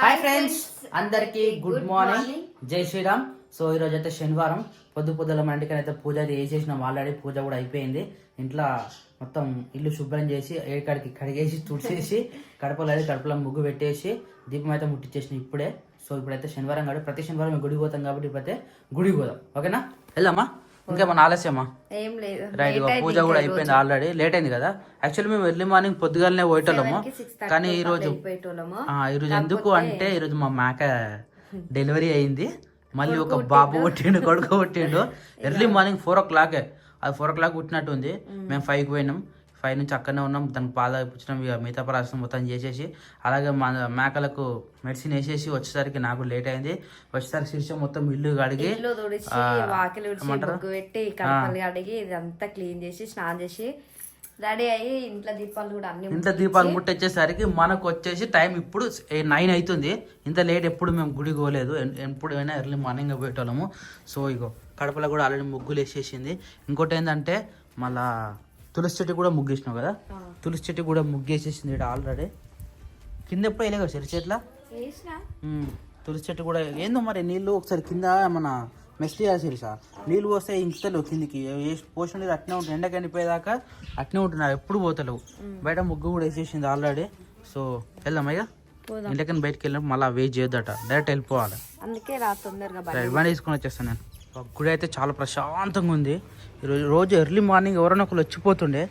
Hi friends అందరికి good morning జై Shriram. So ఈ రోజు అయితే శనివారం. పొద్దు పొద్దుల మా ఇంటికి అయితే పూజ అయితే చేసేసినాం ఆల్రెడీ పూజ కూడా అయిపోయింది. ఇంట్లో మొత్తం ఇల్లు శుభ్రం చేసి ఏకాడికి కడిగేసి తుడిచేసి కడపలో అయితే కడపలో ముగ్గు పెట్టేసి దీపం అయితే ముట్టించేసిన ఇప్పుడే. సో ఇప్పుడైతే శనివారం కాబట్టి ప్రతి శనివారం మేము గుడికి పోతాం కాబట్టి ఇప్పుడైతే గుడికి పోదాం. ఓకేనా? వెళ్దామా? ఇంకేమన్నా ఆలస్యమా? ఏం లేదు. రైట్ పూజ కూడా అయిపోయింది ఆల్రెడీ లేట్ అయింది కదా? యాక్చువల్లీ మేము ఎర్లీ మార్నింగ్ పొద్దుగాలనే పోయేటోళ్ళము. కానీ ఈ రోజు ఆ, ఈరోజు ఎందుకు అంటే ఈరోజు మా మేక డెలివరీ అయింది. మళ్ళీ ఒక బాబు పుట్టిండు కొడుకు పుట్టిండు. ఎర్లీ మార్నింగ్ ఫోర్ ఓ క్లాకే అది ఫోర్ ఓ క్లాక్ పుట్టినట్టు ఉంది మేము ఫైవ్కి పోయినాం. ఫైవ్ నుంచి అక్కడనే ఉన్నాం. దానికి పాలు ఇప్పించడం ఇక మిగతా ప్రాసెస్ మొత్తం చేసేసి అలాగే మా మేకలకు మెడిసిన్ వేసేసి వచ్చేసరికి నాకు లేట్ అయింది. వచ్చేసరికి శీర్షం మొత్తం ఇల్లు కడిగి పెట్టి కడిగి ఇదంతా క్లీన్ చేసి స్నానం చేసి రెడీ అయ్యి ఇంట్లో దీపాలు కూడా అన్ని ఇంత దీపాలు ముట్టొచ్చేసరికి మనకు వచ్చేసి టైం ఇప్పుడు నైన్ అవుతుంది ఇంత లేట్ ఎప్పుడు మేము గుడికి పోలేదు. ఎన్- ఎప్పుడు అయినా ఎర్లీ మార్నింగ్ పోయేటోళ్ళము. సో ఇగో కడపలో కూడా ఆల్రెడీ ముగ్గులు వేసేసింది. ఇంకోటి ఏంటంటే మళ్ళా తులసి చెట్టు కూడా ముగ్గేసినావు కదా. తులసి చెట్టు కూడా ముగ్గేసేసింది ఇక్కడ ఆల్రెడీ కింద ఎప్పుడు వేయలే కదా చెట్టు చెట్ల? తులసి చెట్టు కూడా ఏందో మరి నీళ్ళు ఒకసారి కింద మన మెస్లీ సిరిసా నీళ్ళు పోస్తే ఇంతలేవు కిందికి పోసిన నీళ్ళు అట్నే ఉంటుంది ఎండకి ఎండిపోయేదాకా అట్నే ఉంటున్నారు ఎప్పుడు పోతలేవు. బయట ముగ్గు కూడా వేసేసింది ఆల్రెడీ సో వెళ్దాం అయ్యా. ఇంటికని బయటకు వెళ్ళినప్పుడు మళ్ళీ వెయిట్ చేయొద్దట డైరెక్ట్ వెళ్ళిపోవాలి. అందుకే రా తొందరగా బండి తీసుకొని వచ్చేస్తాను నేను. గుడి అయితే చాలా ప్రశాంతంగా ఉంది. రోజు ఎర్లీ మార్నింగ్ ఎవరైనా ఒకరు వచ్చిపోతుండే.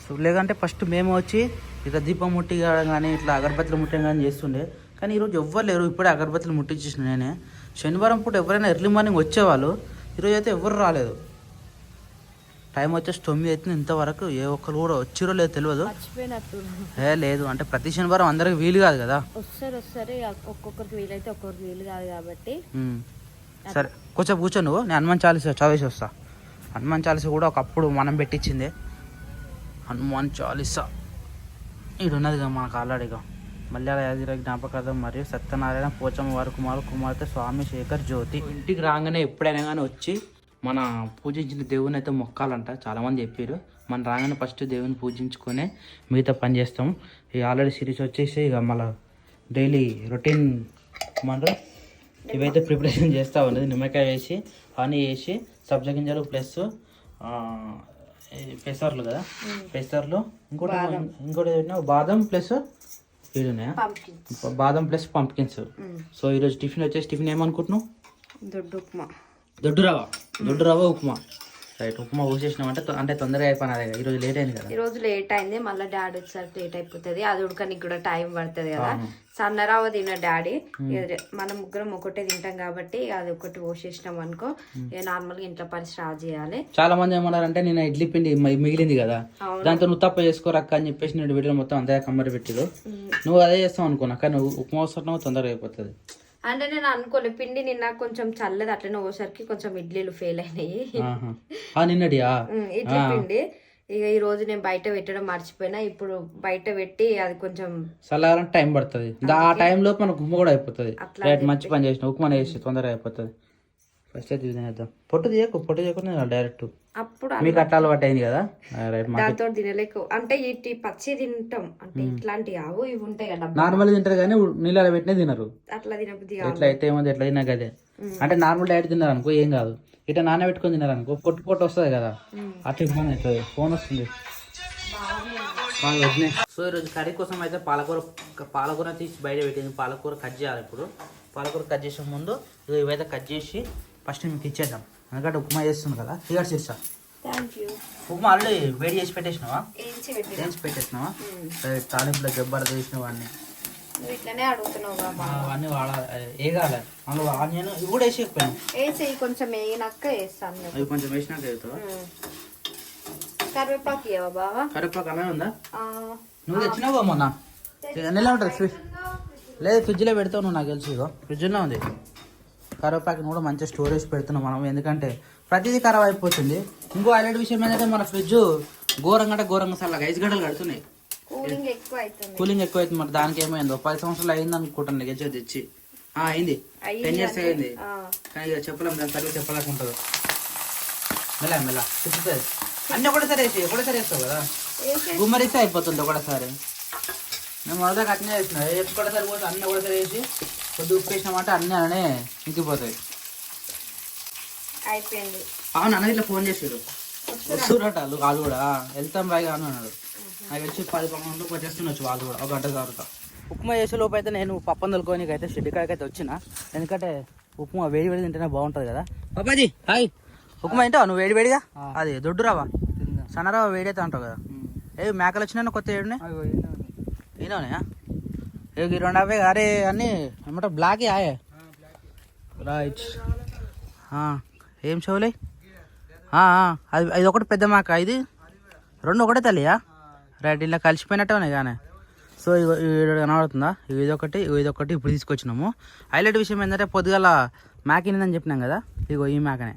సో లేదంటే ఫస్ట్ మేము వచ్చి ఇట్లా దీపం ముట్టి కానీ ఇట్లా అగరబత్తులు ముట్టం కానీ చేస్తుండే. కానీ ఈరోజు ఎవ్వరు లేరు ఇప్పుడే అగరబత్తులు ముట్టించేసిన నేనే. శనివారం పూట ఎవరైనా ఎర్లీ మార్నింగ్ వచ్చేవాళ్ళు ఈరోజు అయితే ఎవరు రాలేదు. టైం వచ్చేసి తొమ్మిది అవుతుంది ఇంతవరకు ఏ ఒక్కరు కూడా వచ్చిరో లేదో తెలియదు. ఏ లేదు అంటే ప్రతి శనివారం అందరికి వీలు కాదు కదా. వస్తారు వస్తారు ఒక్కొక్కరికి వీలైతే ఒక్కొక్కరికి వీలు కాదు కాబట్టి. సరే కొంచెం కూర్చో నువ్వు నేను హనుమాన్ చాలీసా చదివేసి వస్తా. హనుమాన్ చాలీసా కూడా ఒకప్పుడు మనం పెట్టించిందే. హనుమాన్ చాలీసా. ఇది ఉన్నదిగా మనకు ఆల్రెడీగా మల్యాల యాదిర జ్ఞాపకార్థం మరియు సత్యనారాయణ పోచమ్మ వారి కుమారు కుమార్తె స్వామి శేఖర్ జ్యోతి. ఇంటికి రాగానే ఎప్పుడైనా కానీ వచ్చి మన పూజించిన దేవుని అయితే మొక్కాలంట. చాలామంది చెప్పారు మన రాగానే ఫస్ట్ దేవుని పూజించుకొని మిగతా పని చేస్తాం. ఈ ఆల్రెడీ సిరీస్ వచ్చేసి ఇక మళ్ళీ డైలీ రొటీన్ ఏమంటారు? ఇవైతే ప్రిపరేషన్ చేస్తా ఉన్నది. నిమ్మకాయ వేసి హనీ వేసి సబ్జా గింజలు ప్లస్ పెసర్లు కదా? పెసర్లు. ఇంకోటి ఇంకోటి బాదం ప్లస్ ఉన్నాయా? బాదం ప్లస్ పంప్కిన్స్ సో ఈరోజు టిఫిన్ వచ్చేసి టిఫిన్ ఏమనుకుంటున్నావు? దొడ్డు ఉప్మా. దొడ్డు రవ్వ. దొడ్డు రవ్వ ఉప్మా. రైట్ ఉప్మా ఊసేసినామంటే తొ- అంటే తొందరగా అయిపోయినది కదా. ఈరోజు లేట్ అయింది కదా. ఈ రోజు లేట్ అయింది. మళ్ళీ డాడీ వచ్చేసరికి లేట్ అయిపోతుంది. అది ఉడకనికి కూడా టైం పడుతుంది కదా. సన్నరావ తిన డాడీ ఇక మనం ముగ్గురం ఒకటే తింటాం కాబట్టి అది ఒకటి పోసేసినాం అనుకో ఇక నార్మల్గా ఇంట్లో పని స్టార్ట్ చేయాలి. చాలా మంది ఏమన్నారంటే నేను ఇడ్లీ పిండి మిగిలింది కదా. దాంతో నువ్వు తప్ప చేసుకోరక్క అని చెప్పేసి నేను వీడియో మొత్తం అంతే కమ్మరి పెట్టిరు నువ్వు అదే చేస్తావు అనుకున్నా కానీ నువ్వు ఉప్మా వస్తున్నావు తొందరగా అయిపోతుంది. అంటే నేను అనుకోలే పిండి నిన్న కొంచెం చల్లది అట్లనే పోసరికి కొంచెం ఇడ్లీలు ఫెయిల్ అయినాయి. నిన్నటియా? ఇడ్లీ పిండి. ఇక ఈ రోజు నేను బయట పెట్టడం మర్చిపోయినా ఇప్పుడు బయట పెట్టి అది కొంచెం చల్లారంటే టైం పడుతుంది. ఆ టైంలో మనకు ఉప్మా కూడా అయిపోతుంది. మంచి పని చేసిన ఉప్మా వేసి తొందరగా అయిపోతుంది. ఫస్ట్ అయితే తినేద్దాం పొట్టు తీయకు పొట్టు చేయకుండా డైరెక్ట్ అప్పుడు మీకు అట్లా అలవాటు అయింది కదా? దాంతో తినలేక. అంటే ఇటు పచ్చి తింటాం. అంటే ఇట్లాంటి ఆవు ఇవి ఉంటాయి కదా నార్మల్ తింటారు కానీ నీళ్ళలో పెట్టినే తినరు. అట్లా తినబుద్ధి ఎట్లా అయితే ఏముంది ఎట్లా తిన్నా కదే అంటే నార్మల్ డైరెక్ట్ తిన్నారు అనుకో ఏం కాదు. ఇట్లా నానబెట్టుకొని తిన్నారు అనుకో పొట్టు పొట్టు వస్తుంది కదా. అట్లా ఇబ్బంది అవుతుంది. ఫోన్ వస్తుంది. సో ఈరోజు కర్రీ కోసం అయితే పాలకూర పాలకూర తీసి బయట పెట్టింది. పాలకూర కట్ చేయాలి ఇప్పుడు. పాలకూర కట్ చేసే ముందు ఇవైతే కట్ చేసి ఫస్ట్ మీకు ఇచ్చేద్దాం. ఎందుకంటే ఉప్మా చేస్తుంది కదా. థ్యాంక్ యూ ఉప్మా ఆల్రెడీ వేడి చేసి పెట్టేసినావా? చేసి పెట్టేసినావా? తాలింపులో జబ్బర్ చేసిన వాడిని. ఇట్లనే అడుగుతున్నావు బాబా అవన్నీ వాడాలి. కావాలి అందులో ఆనియన్ ఇవి కూడా వేసేకపోయాను వేసి కొంచెం వేగినాక వేస్తాను నేను. అవి కొంచెం వేసినాక ఉమ్. కరివేపాకు ఇవ్వవా బావా? కరివేపాకు అలా ఉందా? నువ్వు తెచ్చినావా మొన్న? ఎలా ఉంటుంది? ఫ్రిడ్జ్ లేదు ఫ్రిడ్జ్లో పెడతావు నువ్వు నాకు తెలుసు ఇగో. ఫ్రిడ్జ్లో ఉంది. కరివేపాకుని కూడా మంచిగా స్టోరేజ్ పెడుతున్నాం మనం. ఎందుకంటే ప్రతిదీ ఖరాబ్ అయిపోతుంది. ఇంకో హైలైట్ విషయం ఏంటంటే మన ఫ్రిడ్జ్ ఘోరంగా అంటే ఘోరంగా చల్లగా ఐదు గంటలు కడుతున్నాయి. కూలింగ్ ఎక్కువ అవుతుంది. మరి దానికి ఏమైందో? పది సంవత్సరాలు అయింది అనుకుంటాను గెచ్చ తెచ్చి. ఆ, అయింది. టెన్ ఇయర్స్ అయింది. కానీ ఇక చెప్పలేం దాని సర్వీస్ చెప్పలేకుంటుంది మెల్ల మెల్ల తిప్పుతుంది అన్నీ ఒకటేసారి వేసి ఒకటేసారి వేస్తావు కదా? గుమ్మరిస్తే అయిపోతుంది ఒకటేసారి. మేము మొదట అట్నే వేసిన. ఒకటేసారి పోతే అన్నీ ఒకటేసారి వేసి కొద్ది ఉప్పు వేసినామంటే అన్నీ అలానే ఇంకిపోతాయి అయిపోయింది. అవును అన్న ఇట్లా ఫోన్ చేసారు వస్తురట వాళ్ళు వాళ్ళు కూడా. వెళ్తాం బాయ్ అని అన్నాడు. నాకు వచ్చి పది పన్నెండు వచ్చేస్తుండొచ్చు వాళ్ళు కూడా ఒక గంట తర్వాత. ఉప్మా చేసే లోపు అయితే నేను పప్పం తొలుకోనికి అయితే షెడ్డికాయకి అయితే వచ్చిన. ఎందుకంటే ఉప్మా వేడి వేడి తింటేనే బాగుంటుంది కదా. పాపాజీ హాయ్. ఉప్మా తింటావా? నువ్వు వేడి వేడిగా? అది దొడ్డు రావా సన్నరావా వేడి అయితే అంటావు కదా. ఏ మేకలు వచ్చినా కొత్త ఏడునే ఈయననే ఈ రెండు అవే అరే అన్నీ ఏమంటారు బ్లాక్ ఆయే. రైట్ ఏం చెవులే అది అది ఒకటి పెద్ద మాక ఇది? రెండు ఒకటే తల్లియా? రైట్ ఇలా కలిసిపోయినట్టే ఉన్నాయి కానీ సో ఇగో ఇది కనబడుతుందా? ఇది ఒకటి ఇగో ఇది ఒకటి ఇప్పుడు తీసుకొచ్చినాము. హైలైట్ విషయం ఏంటంటే పొద్దుగాల మేక ఇనిందని చెప్పినాం కదా? ఇగో ఈ మేకనే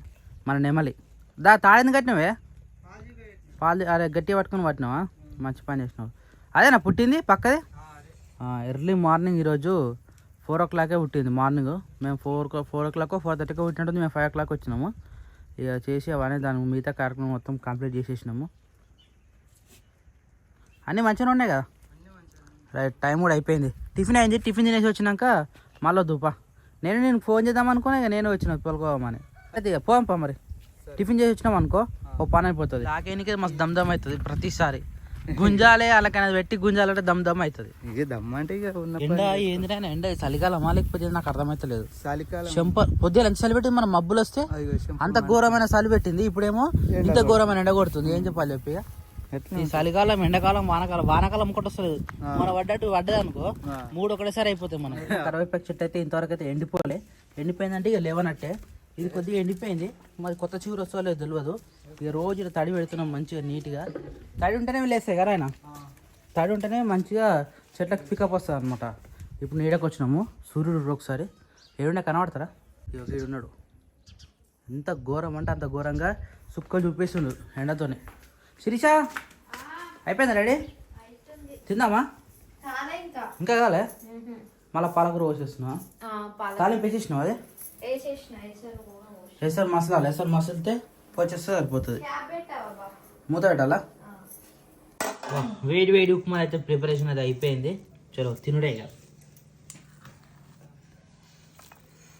మన నెమలి. దా తాడింది కట్టినవే? పాలు అరే గట్టిగా పట్టుకొని పట్టినావా? మంచి పని చేసినావు. అదేనా పుట్టింది పక్కది? ఎర్లీ మార్నింగ్ ఈరోజు ఫోర్ ఓ క్లాకే పుట్టింది మార్నింగ్ మేము four four o clock four థర్టీకి పుట్టినట్టు మేము ఫైవ్ ఓ క్లాక్ వచ్చినాము. ఇక చేసి అవన్నీ దాని మిగతా కార్యక్రమం మొత్తం కంప్లీట్ చేసేసినాము. అన్నీ మంచిగానే ఉన్నాయి కదా? రైట్ టైం కూడా అయిపోయింది. టిఫిన్ అయింది టిఫిన్ తినేసి వచ్చినాక మళ్ళీ దూపా నేను నేను ఫోన్ చేద్దాం అనుకున్నా ఇక నేను వచ్చిన తోలుకోమని. అయితే ఇక పోంపా మరి. టిఫిన్ చేసి వచ్చినాం అనుకో ఓ పని అయిపోతుంది. నాకేనికే మస్తు దమ్ దమ్ అవుతుంది ప్రతిసారి. గుంజాలే అలాకనేది పెట్టి గుంజాలంటే దమ్ దమ్ అవుతుంది. ఇక దమ్మంటే ఇక ఉన్న ఎండ ఏందిరా ఎండ చలికాలమా లేకపోతే నాకు అర్థమైతలేదు. చలికాలం. చెంప పొద్దున ఎంత చలి పెట్టింది? మన మబ్బులు వస్తే అంత ఘోరమైన చలి పెట్టింది. ఇప్పుడేమో ఇంత ఘోరమైన ఎండ కొడుతుంది. ఏం చెప్పాలి చెప్పి ఈ చలికాలం ఎండాకాలం వానకాలం వానకాలం ఒకటి వస్తుంది మన పడ్డట్టు పడ్డది అనుకో. మూడు ఒకటేసారి అయిపోతాయి మనం కరివేపాకు చెట్టు అయితే ఇంతవరకు అయితే ఎండిపోలే. ఎండిపోయిందంటే ఇక లేవనట్టే. ఇది కొద్దిగా ఎండిపోయింది. మరి కొత్త చిగురు వస్తుందో లేదో తెలియదు ఇక రోజు ఇలా తడి పెడుతున్నాం మంచిగా నీట్గా. తడి ఉంటేనే లేస్తాయి కదా ఆయన? తడి ఉంటేనే మంచిగా చెట్లకు పికప్ వస్తుంది అనమాట ఇప్పుడు నీడకు వచ్చినాము. సూర్యుడు ఒకసారి. ఏడుండే కనబడతారా? ఇక ఉన్నాడు. ఎంత ఘోరం అంటే అంత ఘోరంగా సుక్కలు చూపిస్తుండు ఎండతోనే. శిరీష అయిపోయిందా రెడీ? తిందామా? ఇంకా. కాలే? మళ్ళీ పాలకూర పోసేస్తున్నా పాల తాలింపు వేసేసినావు అదే? ఎసరు మసాలా ఎసరు మసాలితే వచ్చేస్తే సరిపోతుంది. మూత పెట్టాలా? వేడి వేడి ఉప్మా అయితే ప్రిపరేషన్ అది అయిపోయింది. చలో తినుడే ఇక.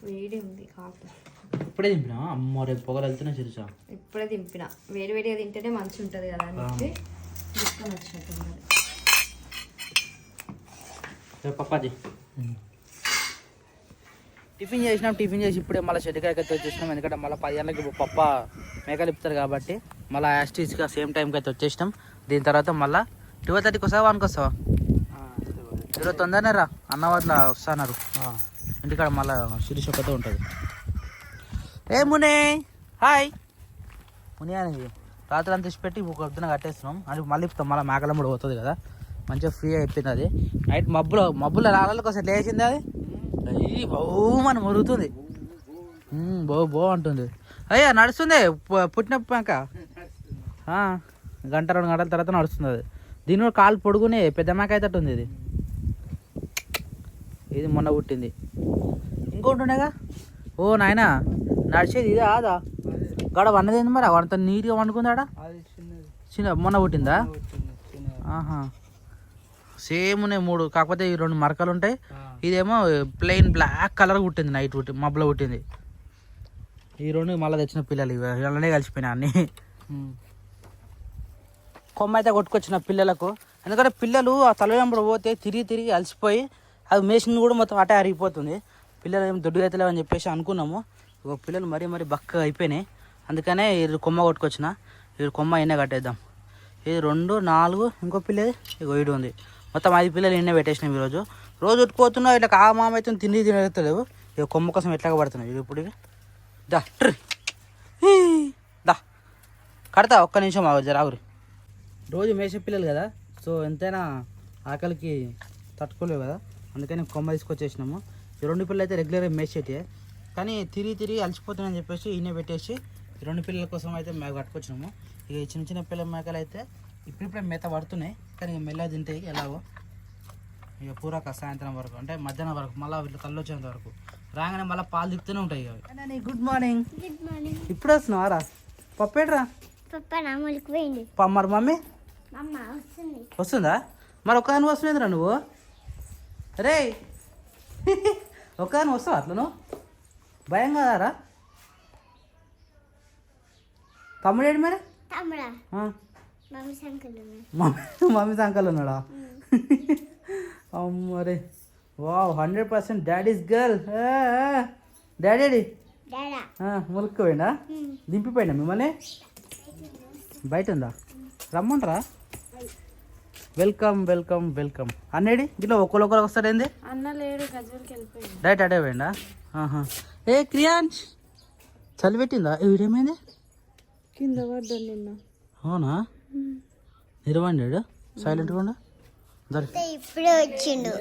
వేడి ఉంది కాపు. ఇప్పుడే తింపినా అమ్మ రేపు పొగలు వెళ్తున్నా శిరీష ఇప్పుడే దింపిన. వేడి వేడిగా తింటేనే మంచి ఉంటుంది. కదా అని చెప్పి పప్పాది టిఫిన్ చేసినాం టిఫిన్ చేసి ఇప్పుడే మళ్ళీ షెడ్డికాయకి అయితే వచ్చేసినాం. ఎందుకంటే మళ్ళీ పది గంటలకి పప్ప మేకలు ఇప్పుతారు కాబట్టి మళ్ళీ యాస్టీస్గా సేమ్ టైంకి అయితే వచ్చేసినాం. దీని తర్వాత మళ్ళీ ట్వెల్వ్ థర్టీకి వస్తావా వన్కి వస్తావా? ఈరోజు తొందరనే రా అన్నవాట్ల వస్తున్నారు. ఇంటికాడ మళ్ళీ శిరీష్ ఒకటే ఉంటుంది. ఏ మునే హాయ్. ముని అనేది రాత్రి అంతా తీసి పెట్టి ఒక పొద్దున కట్టేస్తున్నాం. అది మళ్ళీ ఇప్పుతాం మళ్ళీ మేకలం కూడా పోతుంది కదా. మంచిగా ఫ్రీ అయిపోయింది అది. నైట్ మబ్బులో మబ్బుల రాళ్ళకి ఒకసారి లేచింది అది. అయ్యి బహుమని మురుగుతుంది బో బో అంటుంది. అయ్యా నడుస్తుంది. పుట్టినప్పాక గంట రెండు గంటల తర్వాత నడుస్తుంది అది. దీని కూడా కాలు పొడుగునే పెద్ద మేక అయితే ఉంది ఇది. ఇది మొన్న పుట్టింది. ఇంకోటి ఉండేగా? ఓ నాయనా నడిచేది ఇదే ఆదా? గడ వన్నదేంది మరి? అంత నీట్గా వండుకుందాడా? చిన్న మొన్న పుట్టిందా? ఆహా. సేమ్ ఉన్నాయి మూడు. కాకపోతే ఈ రెండు మరకలు ఉంటాయి. ఇదేమో ప్లెయిన్ బ్లాక్ కలర్ పుట్టింది నైట్ పుట్టి మబ్బులో పుట్టింది ఈ రెండు మళ్ళీ తెచ్చిన పిల్లలు ఇవి ఇలానే కలిసిపోయినాయి అన్నీ. కొమ్మ అయితే కొట్టుకొచ్చిన పిల్లలకు. ఎందుకంటే పిల్లలు ఆ తలవెంబడి పోతే తిరిగి తిరిగి అలసిపోయి అది మేసింది కూడా మొత్తం అటే అరిగిపోతుంది. పిల్లలు ఏం దొడ్డుగా అవుతలేవని చెప్పేసి అనుకున్నాము. ఇగో పిల్లలు మరీ మరీ బక్కగా అయిపోయినాయి. అందుకనే ఇది కొమ్మ కొట్టుకొచ్చిన. ఇది కొమ్మ అయినా కట్టేద్దాం. ఇది రెండు నాలుగు ఇంకో పిల్లది ఇగో ఇడు ఉంది. మొత్తం ఐదు పిల్లలు నిన్నే పెట్టేసినాం ఈరోజు. రోజు ఉట్టుకుపోతున్నావు ఇట్లా ఆ మామ అయితే తిండి తినలేవు ఇక కొమ్మ కోసం ఎట్లాగ పడుతున్నది ఇది ఇప్పుడు దా ట్రి. దా. కడతా ఒక్క నిమిషం ఆగు జరాగురి రోజు మేసే పిల్లలు కదా సో ఎంతైనా ఆకలికి తట్టుకోలేవు కదా. అందుకని కొమ్మ తీసుకొచ్చేసినాము. ఈ రెండు పిల్లలు అయితే రెగ్యులర్గా మేసేటే. కానీ తిరిగి తిరిగి అలసిపోతున్నాయని చెప్పేసి ఈయన పెట్టేసి రెండు పిల్లల కోసం అయితే మేక కట్టుకొచ్చినాము. ఇక ఈ చిన్న చిన్న పిల్లల మేకలు అయితే ఇప్పుడిప్పుడే మేత పడుతున్నాయి. కానీ ఇక మెల్లగా తింటాయి ఎలాగో? ఇక పూరాక సాయంత్రం వరకు అంటే మధ్యాహ్నం వరకు మళ్ళీ వీళ్ళు కళ్ళు వచ్చేంత వరకు. రాగానే మళ్ళీ పాలు తిప్పుతూనే ఉంటాయి అవి. Good morning. Good morning. ఇప్పుడు వస్తున్నావారా పప్పేట్రా పప్ప నామూలకి పోయింది. ప- మరి మమ్మీ? అమ్మ వస్తుంది. వస్తుందా? మరి ఒక్కదాని వస్తుందిరా నువ్వు? రే ఒక్కదాని వస్తావా అట్లను? భయం కదారా తమ్ముడు ఏడు మరి? మమ్మీ సంకలు ఉన్నాడా? అమ్మరే. Wow hundred percent daddy's girl. Daddy డాడా. ములుక్కుపోయిందా దింపిపోయిందా మిమ్మల్ని? బయట ఉందా రమ్మంటారా? Welcome welcome welcome. అన్నేడి ఇట్లా ఒక్కరు వస్తాడు ఏంది? డైరెక్ట్ అడే పోయిందా ఏ క్రియాన్స్ చలి పెట్టిందా? ఏ వీడేమైంది? కింద నిన్న. అవునా? నిరవండాడు సైలెంట్గా ఉండు. ఇప్పుడే వచ్చిండు.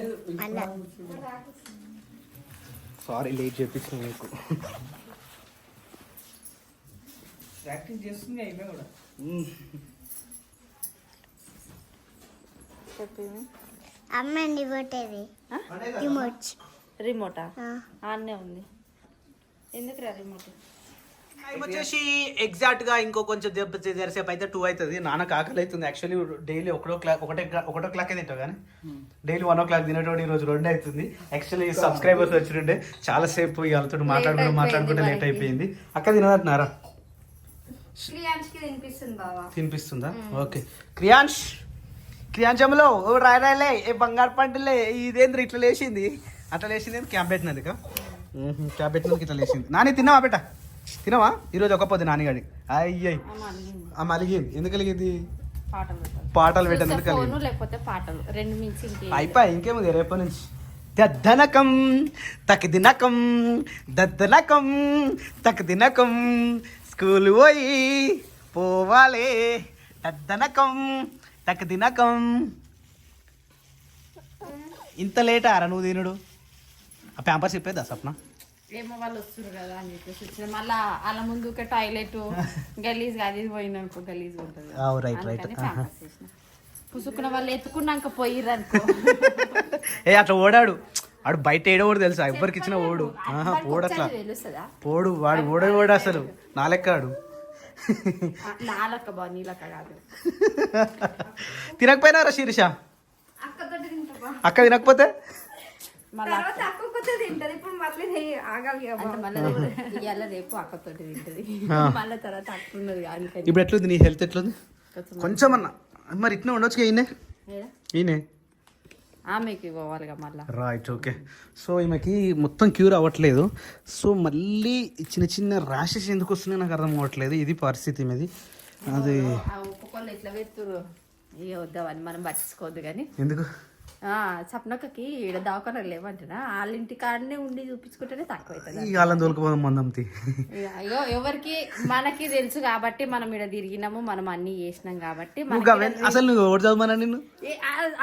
సారీ లేట్ చేపించిన మీకు. ప్రాక్టీస్ చేస్తుంది అయినా కూడా. చెప్పింది. అమ్మ కొట్టేది రిమోట్ రిమోటా ఆన్నే ఉంది. ఎందుకు రా రిమోట్ టైం వచ్చేసి ఎగ్జాక్ట్గా ఇంకో కొంచెం దెబ్బ జరిసేపు అయితే టూ అవుతుంది. నాన్నకు ఆకలి అవుతుంది. యాక్చువల్లీ డైలీ ఒకటో క్లాక్ ఒకటే ఒకటో క్లాక్ తింటావు కానీ డైలీ వన్ ఓ క్లాక్ తినేటోడు ఈ రోజు రెండు అవుతుంది. యాక్చువల్లీ సబ్స్క్రైబర్స్ వచ్చిండే. చాలా సేపు వాళ్ళతో మాట్లాడుకుంటూ మాట్లాడుకుంటే లేట్ అయిపోయింది. అక్క తినదంటున్నారా తినిపిస్తుంది ఓకే క్రియాంష్! క్రియాంశంలో ఓ రాయ్ రాయలే ఏ బంగారు పంటలే ఇదేంద్ర ఇట్లా లేచింది? అట్లా లేచింది క్యాబ్ పెట్టినది క్యాబ్ పెట్టినందుకు ఇట్లా లేచింది. నాని తిన్నావా బేట? తినవా? ఈరోజు ఒక పొద్దు నానిగాడి అయ్యయ్ ఆ మలిగింది ఎందుకు కలిగింది? పాటలు కలిగింది? లేకపోతే పాటలు. రెండు మించి ఇంకే అయిపోయి ఇంకేముంది? రేపటి నుంచి. దద్దనకం తకదినకం దద్దనకం తకదినకం స్కూల్ పోయి పోవాలే. దద్దనకం తకదినకం ఇంత లేట్ ఆరా నువ్వు తినుడు? ఆ ప్యాంపర్స్ చెప్పేదా సప్న ఏమో వాళ్ళు వస్తున్నారు కదా అని చెప్పేసి వచ్చిన మళ్ళా అలా ముందు టాయిలెట్ గలీజ్ అది పోయిన అనుకో గలీజ్ ఉంటుంది. పుసుకున్న వాళ్ళు ఎత్తుకున్నాక పోయిర్రు అనుకో. ఏ అట్లా ఓడాడు. ఆడు బయట ఏడో ఓడు తెలుసా? ఎవ్వరికి ఇచ్చిన ఓడు. పోడు అట్లా. పోడు వాడు ఓడే ఓడు అసలు. నా లెక్కాడు. నాలక్క బా నీలక్క కాదు. తినకపోయినారా శీర్ష? అక్క తినకపోతే? మళ్ళీ అక్కకొతే తింటది. ఇప్పుడు మళ్ళీ ఆగాలి అంటే మళ్ళీ ఇవాళ రేపు అక్కతోటి తింటది. మళ్ళీ తర్వాత అక్క ఉన్నది ఇప్పుడు ఎట్లుంది నీ హెల్త్ ఎట్లుంది? కొంచెం అన్న మరి ఇట్లా ఉండొచ్చు ఈయనే? ఈయనే ఆమెకి పోవాలిగా మళ్ళా. రైట్ ఓకే సో ఈమెకి మొత్తం క్యూర్ అవ్వట్లేదు. సో మళ్ళీ చిన్న చిన్న ర్యాషెస్ ఎందుకు వస్తున్నాయి నాకు అర్థం అవ్వట్లేదు. ఇది పరిస్థితి మీది. అది ఒక్కొక్కళ్ళు ఎట్లా పెడుతురు ఇక వద్దామని మనం పట్టించుకోవద్దు కానీ. ఎందుకు? సప్నక్కకి ఈడ దవాఖాన లేవంటున్నా వాళ్ళ ఇంటి కాడనే ఉండి చూపించుకుంటేనే తక్కువ అవుతుంది వాళ్ళని మందంతి అయ్యో ఎవరికి? మనకి తెలుసు కాబట్టి మనం ఇక్కడ తిరిగినాము మనం అన్ని చేసినాం కాబట్టి అసలు నువ్వు ఎవరు చదవమన్నా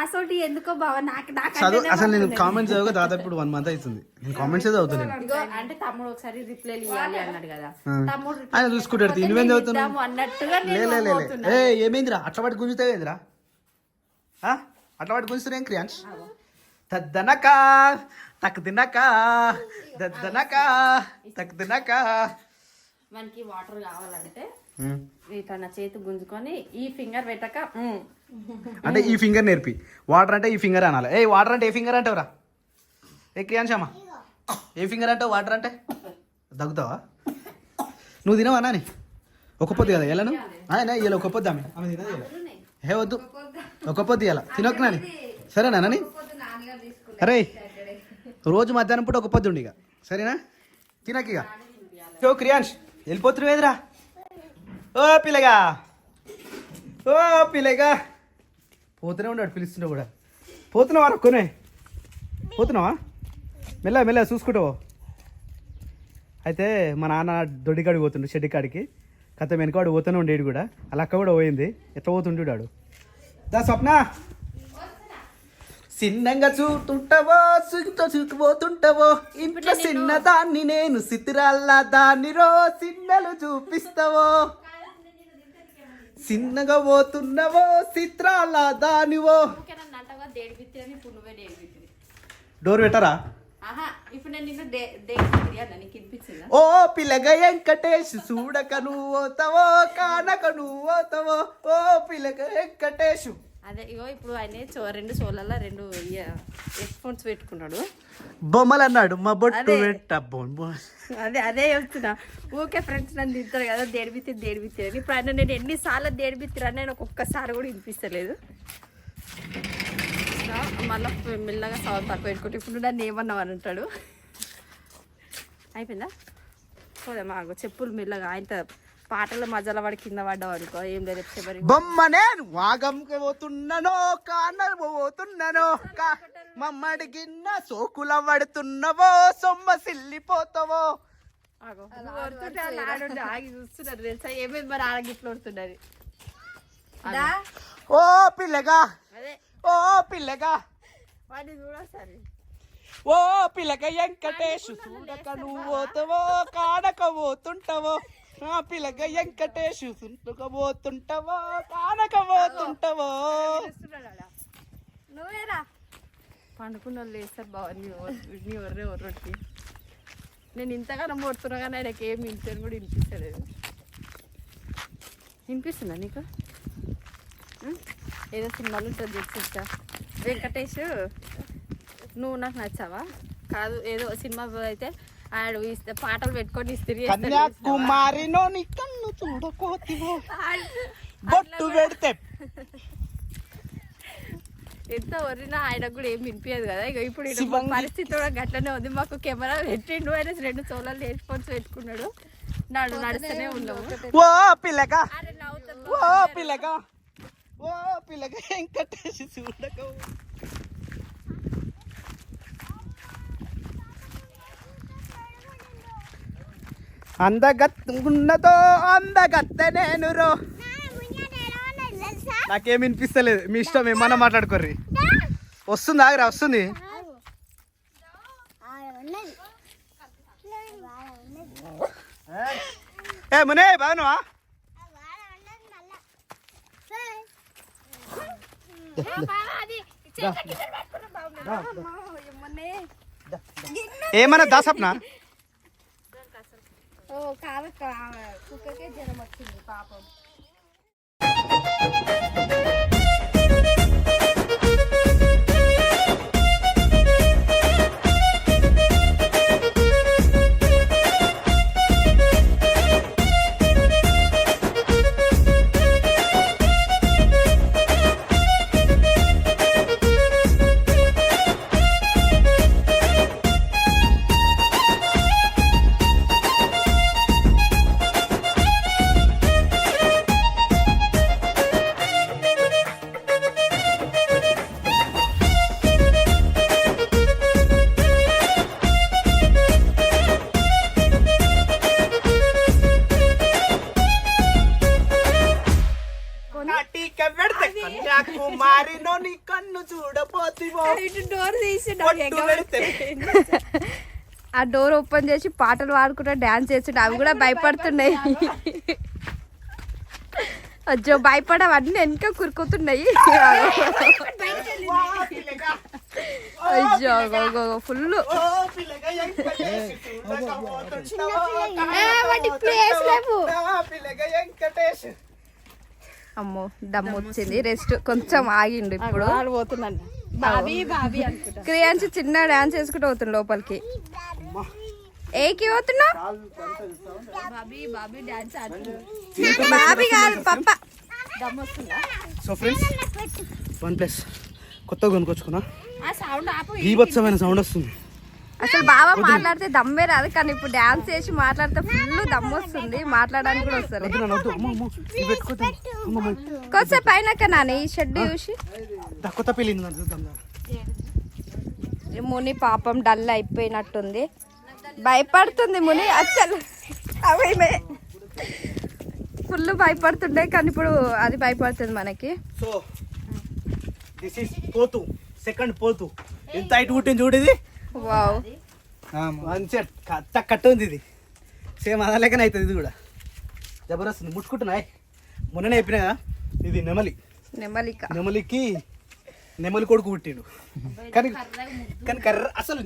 అసలు ఎందుకో బావ నాకు నాకు అసలు నేను కామెంట్స్ దాదాపు ఇప్పుడు వన్ మంత్ అవుతుంది. నేను కామెంట్స్ చదువుతాను అంటే తమ్ముడు ఒకసారి రిప్లై ఇవ్వాలి అన్నాడు కదా. తమ్ముడు ఆయన చూసుకుంటాడు నువ్వేం నేను చదువుతున్నావు? అన్నట్టుగా ఏమైందిరా? అట్లా పట్టి గుంజుతావేందిరా అట్లా పట్టి గుంజుతున్నాం క్రియాన్స్ తద్దనక తక్ దినక దద్దనక తక్ దినక మనకి వాటర్ కావాలంటే ఇట్లా నా చేతి గుంజుకొని ఈ ఫింగర్ పెట్టక. అంటే ఈ ఫింగర్ నేర్పి. వాటర్ అంటే ఈ ఫింగర్ అనాలి. ఏ వాటర్ అంటే ఏ ఫింగర్ అంటావురా? ఏ క్రియాన్షమ్మా ఏ ఫింగర్ అంటావు? వాటర్ అంటే? దగ్గుతావా? నువ్వు తినవా నాని? ఒక పొద్దు కదా ఎలాను ఇలా ఒక పొద్దు ఆమె. ఆమె తినదు ఏ వద్దు. ఒక పొద్దు. ఇలా తినొక్క నాని. సరేనా నాని? అరే రోజు మధ్యాహ్నం పూట ఒక పొద్దు ఉండి ఇక. సరేనా? తినక ఇక. ఓ క్రియాన్ష్ వెళ్ళిపోతున్నావు ఏదిరా ఓ పిల్లగా. ఓ పిల్లగా. పోతూనే ఉన్నాడు పిలుస్తుంటే కూడా. పోతున్నావా రొక్కనే పోతున్నావా? మెల్ల మెల్ల చూసుకుంటావు? అయితే మా నాన్న దొడ్డికాడికి పోతుండు షెడ్డి కాడికి కథ వెనకవాడు పోతూనే ఉండేడు కూడా. అలా అక్క కూడా పోయింది. ఎట్లా పోతుంటాడు దా స్వప్న. చిన్నంగా చూస్తుంటావో సుఖతో చూకుపోతుంటావో ఇంట్లో చిన్న దాన్ని నేను సితిరాల్లా దాన్ని రో సిన్నలు చూపిస్తావో. చిన్నగా పోతున్నావో చిత్రాల దానివో. డోర్ పెట్టరా? ఆహా. నేను ఓ పిల్లగ వెంకటేష్ చూడక నువ్వు పోతావో కానక నువ్వు పోతావో ఓ పిల్లగ వెంకటేష్. అదే ఇగో ఇప్పుడు ఆయన రెండు చోళ్ళల్లో రెండు హెడ్ ఫోన్స్ పెట్టుకున్నాడు. బొమ్మలు అన్నాడు మా బొట్టు అదే. అదే చెప్తున్నా. ఊకే ఫ్రెండ్స్ నన్ను తింటారు కదా దేడిపితే దేడిపితే అని. ఇప్పుడు ఆయన నేను ఎన్నిసార్లు దేడిపిత్తిరా అని నాకు ఒక్కసారి కూడా వినిపిస్తలేదు. మళ్ళీ మెల్లగా సౌండ్ తక్కువ పెట్టుకుంటే ఇప్పుడు నన్ను ఏమన్నావు అని అంటాడు. అయిపోయిందా? పోదాం మాకు చెప్పులు మెల్లగా ఆయన పాటల మధ్యలో వాడి కింద పడ్డావు అనుకో ఏం లేదు చివరి బొమ్మ నేను వాగంకి పోతున్నానో కాన పోతున్నానో మమ్మడి గిన్న సోకుల పడుతున్నవో సొమ్మ సిల్లిపోతావో. ఆగో. చూస్తున్నారు తెలుసా? ఏమేమి మరి ఆడగిట్లు ఓ పిల్లగా ఓ పిల్లగా. వాడిని చూడసారి ఓ పిల్లగా వెంకటేష్ చూడక నువ్వు పోతావో కానక పోతుంటావో ఆ పిల్లగా వెంకటేష్ చూడక పోతుంటావో కానక పోతుంటావో నువ్వేరా పండుకున్న వాళ్ళు వేస్తారు బావ నీ ఒర్రే ఒర్రొట్టి. నేను ఇంతగానో మొడుతున్నా కానీ ఆయనకి ఏం వినిపించని కూడా వినిపిస్తలేదు. వినిపిస్తుందా నీకు? ఏదో సినిమాలు ఉంటుంది చూస్తా వెంకటేష్. నువ్వు నాకు నచ్చావా? కాదు ఏదో సినిమా అయితే ఆడు ఇస్తే పాటలు పెట్టుకొని ఇస్త్రీ? కన్యాకుమారినో నీ కన్ను చూడకోతివో. బొట్టు పెడితే. ఎంత వరినా ఆయనకు కూడా ఏం వినిపించదు కదా. ఇక ఇప్పుడు. పరిస్థితి కూడా గట్లనే ఉంది. మాకు కెమెరా పెట్టిండు ఆయన రెండు చోళాలు హెడ్ఫోన్స్ పెట్టుకున్నాడు. నాడు నడుస్తూనే ఉన్నాము. ఓ నవ్వుతాం ఓ వెంకటేష్ చూడక. అందగత్తున్నదో అందగత్త నేను రో నాకేం వినిపిస్తలేదు. మీ ఇష్టం ఏమన్నా మాట్లాడుకోర్రి. వస్తుంది ఆగిరా వస్తుంది. ఏ మునే బాగున్నావా? ఏమన్నా దాసప్నా ఓ కాదు కుక్కకే జ్వరం వచ్చింది పాపం ఆ డోర్ ఓపెన్ చేసి పాటలు పాడుకుంటా డాన్స్ చేస్తుంటే అవి కూడా భయపడుతున్నాయి. అజ్జో భయపడవన్నీ వెనక కురుకుతున్నాయి. వా పిల్లగా అయ్యో ఫుల్ అమ్మో దమ్ము వచ్చింది. రెస్ట్ కొంచెం ఆగిండు ఇప్పుడు. పోతున్నాను క్రియాన్స్ చిన్న డాన్స్ చేసుకుంటూ పోతుంది లోపలికి. ఏకి పోతున్నావు బాబీ బాబీ డాన్స్ ఆడుతుంది. బాబీ కాదు పప్ప. So friends one plus. కొత్తగా కొనుక్కొచ్చుకున్నా. ఆ సౌండ్ ఆపు బీభత్సమైన సౌండ్ వస్తుంది. అసలు బాగా మాట్లాడితే దమ్మే రాదు కానీ ఇప్పుడు డాన్స్ చేసి మాట్లాడితే ఫుల్ దమ్ము వస్తుంది. మాట్లాడడానికి కూడా వస్తుంది కొంచెం పైన నాని ఈ షెడ్ చూసి. ముని పాపం డల్ అయిపోయినట్టుంది. భయపడుతుంది ముని అసలు అవేమే ఫుల్ భయపడుతుండే కానీ ఇప్పుడు అది భయపడుతుంది మనకి. సో దిస్ ఇస్ పోతు సెకండ్ పోతు. ఎంత హైట్ పుట్టింది చూడు ఇది? వావ్. మంచిగా కట్ట కట్ట ఉంది ఇది. సేమ్ అదా లెక్కన అవుతుంది ఇది కూడా. జబర్దస్త్. ముట్టుకుంటున్నాయి. మొన్ననే చెప్పిన ఇది నెమలి. నెమలిక? నెమలికి నెమలి కొడుకు పుట్టిండు. కానీ కానీ కర్ర అసలు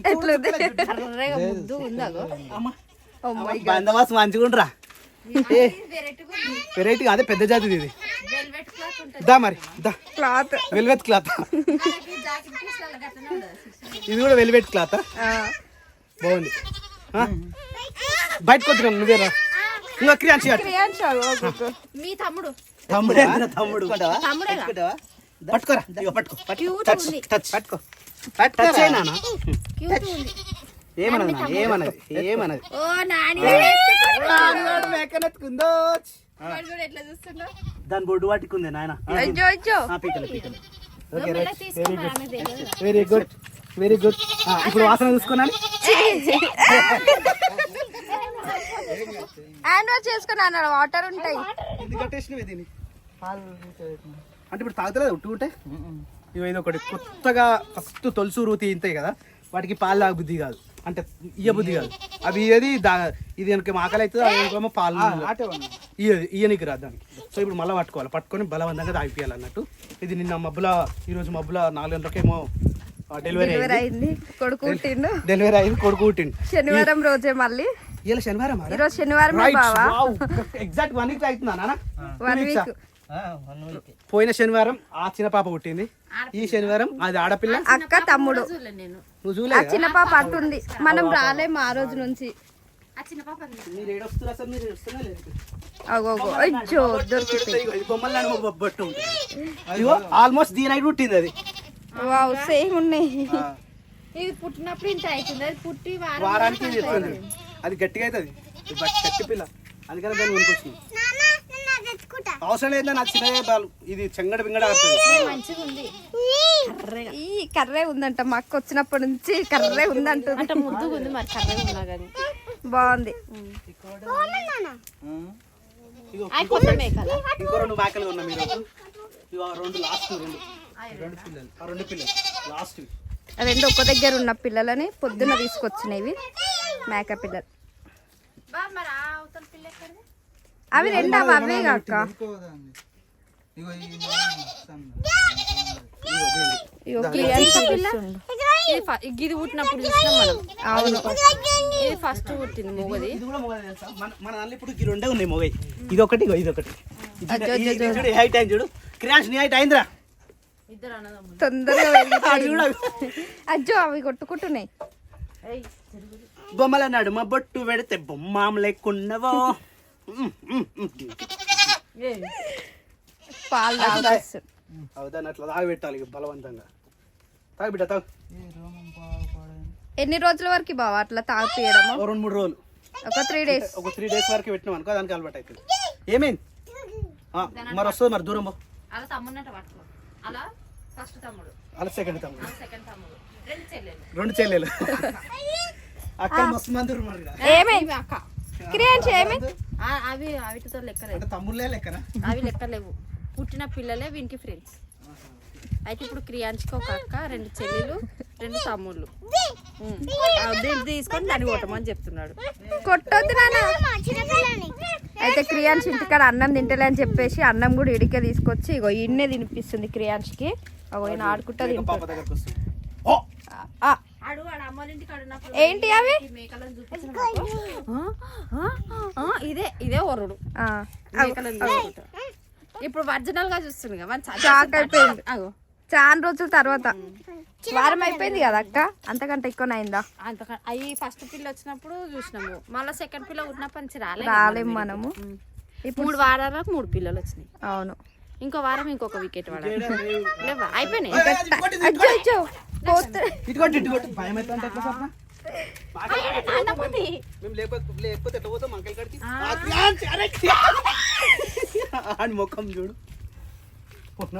అమ్మ. బందవాస్ మంచిగా ఉండరా వెరైటీ అదే పెద్ద జాతిది ఇది. దా మరి దా. క్లాత్. వెల్వెట్ క్లాత్ ఇది కూడా వెల్వెట్ క్లాత్ బాగుంది. ఆ? బయటకు వచ్చిన నువ్వేరా? ఇంకా క్రియాన్సి. మీ తమ్ముడు. తమ్ముడు? పట్టుకోరా. పట్టుకో. టచ్ పట్టుకో. టచ్. అయినా ఏమన్నది? ఏమన్నది? ఏమన్నది? ఓ నాని. మేకనెత్తుకుందో దాని బొడ్డు పట్టుకుంది నాయన. వెరీ గుడ్ వెరీ గుడ్ ఇప్పుడు వాసన చూసుకున్నాను. హ్యాండ్ వాష్ చేసుకుని అన్నాడు వాటర్ ఉంటాయి. అంటే ఇప్పుడు తాగుతలేదు ఉట్టు ఉంటే? ఇవి ఇది ఒకటి కొత్తగా ఫస్ట్ తొలుసు రూతి ఇంతాయి కదా? వాటికి పాలు తాగ బుద్ధి కాదు. అంటే ఇయ్య బుద్ధి కాదు. అవి ఇయ్యది దా ఇది వెనక ఆకలి అవుతుంది అది వెనకేమో పాలు ఇయ్యది ఇయ్యనికి రాదు దానికి. సో ఇప్పుడు మళ్ళీ పట్టుకోవాలి. పట్టుకొని బలవంతంగా తాగిపియాలి అన్నట్టు ఇది నిన్న మబ్బుల ఈరోజు మబ్బుల నాలుగు గంటలకేమో డెలివరీ డెలివరీ అయింది. కొడుకు పుట్టిండు. డెలివరీ అయింది కొడుకు పుట్టిండు. శనివారం రోజే మళ్ళీ. ఇలా శనివారం ఈరోజు శనివారం బావా? ఎగ్జాక్ట్ వన్ వీక్ అవుతుందా నాన్న? వన్ వీక్ పోయిన శనివారం ఆ చిన్న పాప పుట్టింది. ఈ శనివారం అది ఆడపిల్ల. అక్క తమ్ముడు. నేను. నువ్వు ఆ చూడలే చిన్న పాప అట్టుంది మనం రాలేము ఆ రోజు నుంచి. ఆల్మోస్ట్ దీని నైట్ పుట్టింది అది. వావ్ సేమ్ ఉన్నాయి. ఇది పుట్టినప్పుడు ఇంత అవుతుంది. అది పుట్టి వారం వారానికి అది గట్టిగా అవుతుంది. గట్టి పిల్ల. అందుకని దాన్ని తెచ్చుకుంటా అవసరం లేదా నా చిన్న బాలు ఇది చెంగడ బింగడ ఈ కర్రే ఉందంట మా అక్క వచ్చినప్పటి నుంచి కర్రే ఉందంటుంది అంటే ముద్దుగా ఉంది మరి కర్రగా ఉన్నా కానీ. బాగుంది. ఇంకో రెండు. మేకలు. ఉన్నా మీరు. రెండు లాస్ట్ రెండు. రెండు పిల్లలు. ఆ రెండు పిల్లలు. లాస్ట్ రెండు ఒక్క దగ్గర ఉన్న పిల్లలని పొద్దున్న తీసుకొచ్చినవి మేక పిల్లలు బా మరి ఆ అవతల పిల్ల ఎక్కడిది అవి రెండు అవి అవే కాక. ఇది. పుట్టినప్పుడు చూసినాం మనం. అవును. ఇది. ఫస్ట్ పుట్టింది మొగది. ఇది కూడా మొగది తెలుసా? మన దాంట్లో ఇప్పుడు ఈ రెండే ఉన్నాయి మొగయి. ఇది ఒకటి ఇగో ఇది ఒకటి చూడు హైట్ అయింది చూడు. క్రియాన్స్ నీ హైట్ అయిందిరా. తొందరగా అజ్జో అవి కొట్టుకుంటున్నాయి. బొమ్మల నాడు మా బొట్టు పెడితే బొమ్మాం లేకున్నవో. పాలు అవుదాన్ని అట్లా తాగి పెట్టాలి ఇక బలవంతంగా. తాగి బిడ్డ తాగు. ఎన్ని రోజుల వరకు బావా అట్లా తాగిపియడము? రెండు మూడు రోజులు. ఒక త్రీ డేస్. ఒక త్రీ డేస్ వరకు పెట్టినాం అనుకో దానికి అలవాటు అవుతుంది ఏమైంది మరి వస్తుంది మరి దూరం పో. అలా తమ్ముడినట్టు పట్టుకో. అలా ఫస్ట్ తమ్ముడు. అలా సెకండ్ తమ్ముడు. సెకండ్ తమ్ముడు. రెండు చెల్లెలు. రెండు చెల్లెలు. అక్కడ మస్తు మంది ఉన్నారు. ఏమైంది అక్క. క్రియాన్స్ ఏమైంది ఆ, అవి అవిటితో లెక్కలేవు అంటే తమ్ముళ్ళే లెక్కన? అవి లెక్కలేవు. పుట్టిన పిల్లలే వీనికి ఫ్రెండ్స్ అయితే ఇప్పుడు క్రియాంచికి ఒక అక్క రెండు చెల్లెలు రెండు తమ్ముళ్ళు. దీన్ని తీసుకొని దాన్ని కొట్టమని చెప్తున్నాడు. కొట్టొద్దు అయితే క్రియాన్స్ ఇంటికాడ అన్నం తింటలే అని చెప్పేసి అన్నం కూడా ఇడికే తీసుకొచ్చి ఇగో ఇన్నే తినిపిస్తుంది క్రియాన్స్కి అగో ఈయన ఆడుకుంటా పాప ఏంటి అవి? ఇదే ఇదే వరుడు. ఆ, మేకలను చూసుకుంటా. ఇప్పుడు ఒరిజినల్గా చూస్తుంది షాక్ అయిపోయింది. చాలా రోజుల తర్వాత. వారం అయిపోయింది కదా అక్క? అంతకంటే ఎక్కువ అయిందా? అంత అవి ఫస్ట్ పిల్ల వచ్చినప్పుడు చూసినాము. మళ్ళీ సెకండ్ పిల్ల ఉన్నప్పటి నుంచి రాలే రాలేం మనము. మూడు వారాలకు మూడు పిల్లలు వచ్చినాయి. అవును. ఇంకో వారం ఇంకొక వికెట్ పడాలి లేవా? అయిపోయినాయి. లేకపోతే చూడు.